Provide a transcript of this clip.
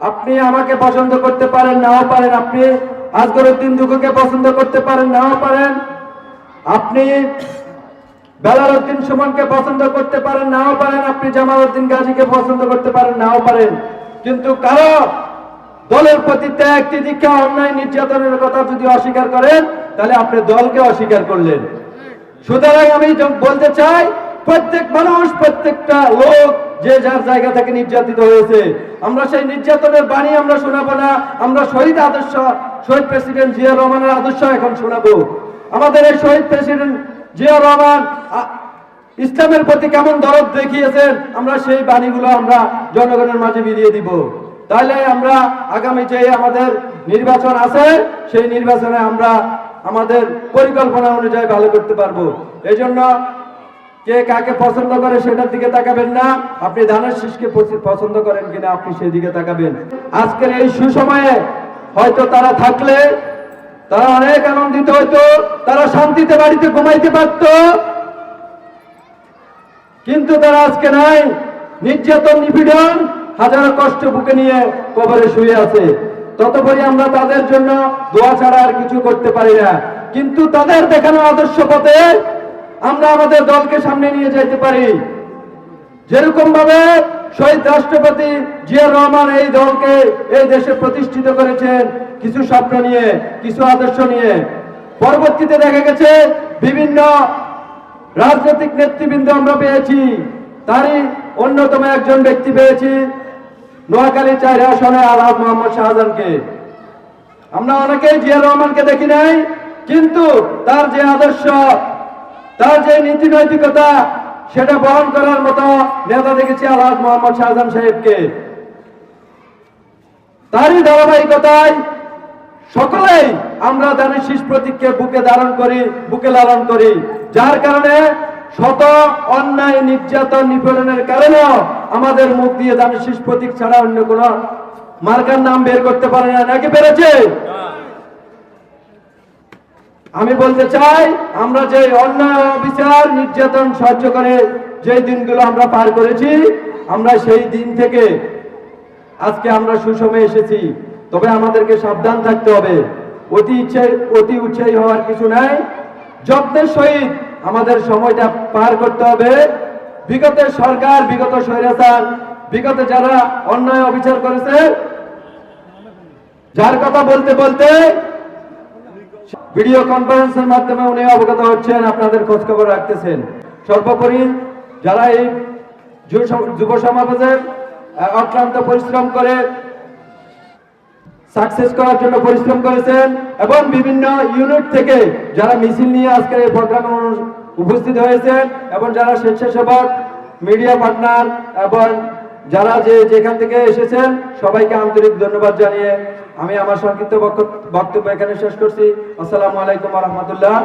আপনি আমাকে পছন্দ করতে পারেন, নাও পারেন। আপনি আজগরুদ্দিন দুঃখকে পছন্দ করতে পারেন, নাও পারেন। আপনি বেলারউদ্দিন সুমনকে পছন্দ করতে পারেন, নাও পারেন। আপনি জামালউদ্দিন গাজীকে পছন্দ করতে পারেন, নাও পারেন। কিন্তু কারও দলের প্রতি ত্যাগ দীক্ষা অন্যায় নির্যাতনের কথা যদি অস্বীকার করেন, তাহলে আপনি দলকে অস্বীকার করলেন। সুতরাং আমি বলতে চাই, প্রত্যেক মানুষ, প্রত্যেকটা লোক যে যার জায়গা থেকে নির্যাতিত হয়েছে, আমরা সেই নির্যাতনের বাণী আমরা শোনাবো না, আমরা শহীদ আদর্শ, শহীদ প্রেসিডেন্ট জিয়া রহমানের আদর্শ এখন শোনাবো। আমাদের এই শহীদ প্রেসিডেন্ট জিয়া রহমান ইসলামের প্রতি কেমন দরদ দেখিয়েছেন, আমরা সেই বাণীগুলো আমরা জনগণের মাঝে বিলিয়ে দিব। তাহলে আমরা আগামী যে আমাদের নির্বাচন আছে, সেই নির্বাচনে আমরা আমাদের পরিকল্পনা অনুযায়ী ভালো করতে পারব। এই জন্য কে কাকে পছন্দ করে সেটার দিকে তাকাবেন না। আপনি ধানের শীষকে পছন্দ করেন কিনা আপনি সেই দিকে তাকাবেন। আজকের এই সুসময়ে হয়তো তারা থাকলে, তারা অনেক আনন্দিত হইতো, তারা শান্তিতে বাড়িতে ঘুমাইতে পারতো। কিন্তু তারা আজকে নাই। নির্যাতন, নিপীড়ন, হাজারো কষ্ট বুকে নিয়ে কবরে শুয়ে আছে। ততপরি আমরা তাদের জন্য দোয়া ছাড়া আর কিছু করতে পারি না। কিন্তু তাদের দেখানো আদর্শ পথে আমরা আমাদের দলকে সামনে নিয়ে যেতে পারি। যেরকম ভাবে শহীদ রাষ্ট্রপতি জিয়া রহমান এই দলকে এই দেশে প্রতিষ্ঠিত করেছেন, কিছু স্বপ্ন নিয়ে, কিছু আদর্শ নিয়ে। পরবর্তীতে দেখা গেছে বিভিন্ন রাজনৈতিক নেতৃবৃন্দ আমরা পেয়েছি। তারই অন্যতম একজন ব্যক্তি পেয়েছি নোয়াখালী চার আসনে আলহাজ মোহাম্মদ শাহজাহানকে। আমরা অনেকেই জিয়া রহমানকে দেখি নাই, কিন্তু তার যে আদর্শ তার যে নীতি নৈতিকতা, সেটা বহন করার মতো নেতা দেখেছি আলহাজ মোহাম্মদ শাহজাহান সাহেবকে। তারই ধারাবাহিকতায় সকলেই আমরা দানের শীষ প্রতীককে বুকে ধারণ করি, বুকে লালন করি। যার কারণে শত অন্যায়, নির্যাতন, নিপীড়নের কারণেও আমাদের মুখ দিয়ে দানের শীষ প্রতীক ছাড়া অন্য কোন মার্কার নাম বের করতে পারে না। নাকি পেরেছে? আমি বলতে চাই, আমরা যে অন্যায় অবিচার নির্যাতন সহ্য করে যে দিনগুলো আমরা পার করেছি, আমরা সেই দিন থেকে আজকে আমরা সুসময়ে এসেছি। তবে আমাদেরকে সাবধান থাকতে হবে। অতি ইচ্ছে, অতি উৎসাহী হওয়ার কিছু নাই। যত্নের সহিত আমাদের সময়টা পার করতে হবে। বিগতের সরকার, বিগত স্বৈরাচার, বিগত যারা অন্যায় অবিচার করেছে, যার কথা বলতে বলতে ভিডিও কনফারেন্সের মাধ্যমে উনি অবগত হচ্ছেন, আপনাদের খোঁজ খবর রাখতেছেন। সর্বোপরি যারা এই যুব সম- যুব সমাবেশের অক্লান্ত পরিশ্রম করে সাকসেস করার জন্য পরিশ্রম করেছেন এবং বিভিন্ন ইউনিট থেকে যারা মিছিল নিয়ে আজকের এই প্রোগ্রামে উপস্থিত হয়েছেন এবং যারা স্বেচ্ছাসেবক মিডিয়া পার্টনার এবং যারা যে যেখান থেকে এসেছেন, সবাইকে আন্তরিক ধন্যবাদ জানিয়ে আমি আমার সংক্ষিপ্ত বক্তব্য- এখানে শেষ করছি। আসসালামু আলাইকুম রহমতুল্লাহ।